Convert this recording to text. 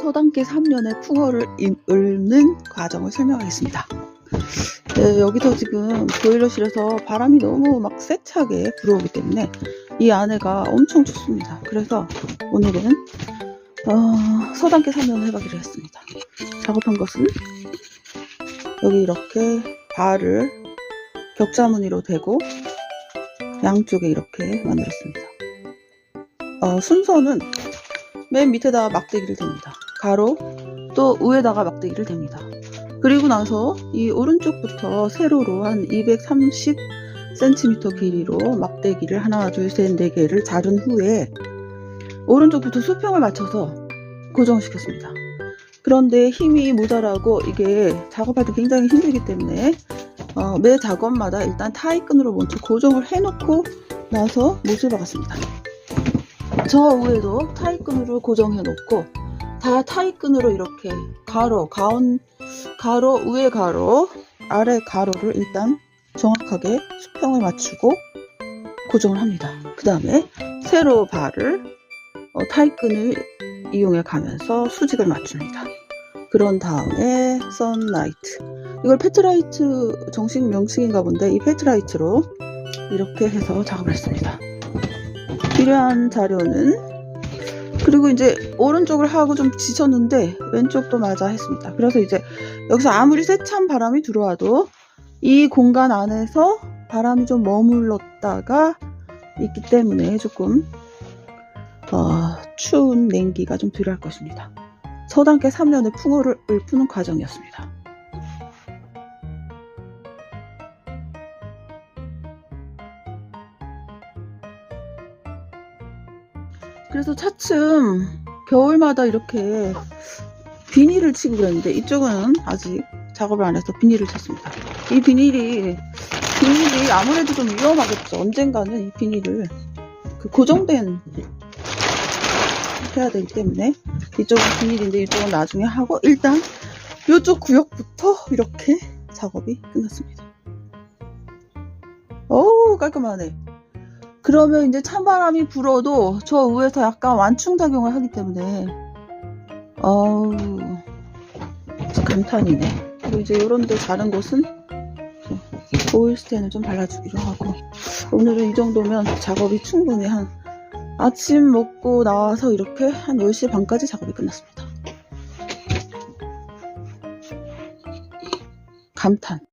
서당계 3년의 풍어를 임- 읊는 과정을 설명하겠습니다. 네, 여기서 지금 보일러실에서 바람이 너무 막 세차게 불어오기 때문에 이 안에가 엄청 춥습니다. 그래서 오늘은 어, 서당계 3년을 해보기로 했습니다. 작업한 것은 여기 이렇게 발을 격자 무늬로 대고 양쪽에 이렇게 만들었습니다. 어, 순서는 맨 밑에다가 막대기를 댑니다. 가로 또 위에다가 막대기를 댑니다. 그리고 나서 이 오른쪽부터 세로로 한 230cm 길이로 막대기를 하나, 둘, 셋, 네 개를 자른 후에 오른쪽부터 수평을 맞춰서 고정시켰습니다. 그런데 힘이 모자라고 이게 작업할 때 굉장히 힘들기 때문에 어, 매 작업마다 일단 타이끈으로 먼저 고정을 해놓고 나서 못을 박았습니다. 저 위에도 타이끈으로 고정해 놓고 다 타이끈으로 이렇게 가로, 가운, 가로, 위에 가로, 아래 가로를 일단 정확하게 수평을 맞추고 고정을 합니다. 그 다음에 세로 발을 어, 타이끈을 이용해 가면서 수직을 맞춥니다. 그런 다음에 선라이트. 이걸 페트라이트 정식 명칭인가 본데 이 페트라이트로 이렇게 해서 작업을 했습니다. 필요한 자료는 그리고 이제 오른쪽을 하고 좀 지쳤는데 왼쪽도 마저 했습니다. 그래서 이제 여기서 아무리 세찬 바람이 들어와도 이 공간 안에서 바람이 좀 머물렀다가 있기 때문에 조금 어, 추운 냉기가 좀 필요할 것입니다. 서당계 3년의 풍어를 읊는 과정이었습니다. 그래서 차츰 겨울마다 이렇게 비닐을 치고 그랬는데 이쪽은 아직 작업을 안 해서 비닐을 쳤습니다. 이 비닐이 비닐이 아무래도 좀 위험하겠죠. 언젠가는 이 비닐을 그 고정된 해야 되기 때문에 이쪽은 비닐인데 이쪽은 나중에 하고 일단 이쪽 구역부터 이렇게 작업이 끝났습니다. 오 깔끔하네. 그러면 이제 찬바람이 불어도 저 위에서 약간 완충작용을 하기 때문에 어우 감탄이네. 그리고 이제 이런 데 자른 곳은 오일 스텐을 좀 발라주기로 하고 오늘은 이 정도면 작업이 충분히 한 아침 먹고 나와서 이렇게 한 10시 반까지 작업이 끝났습니다. 감탄.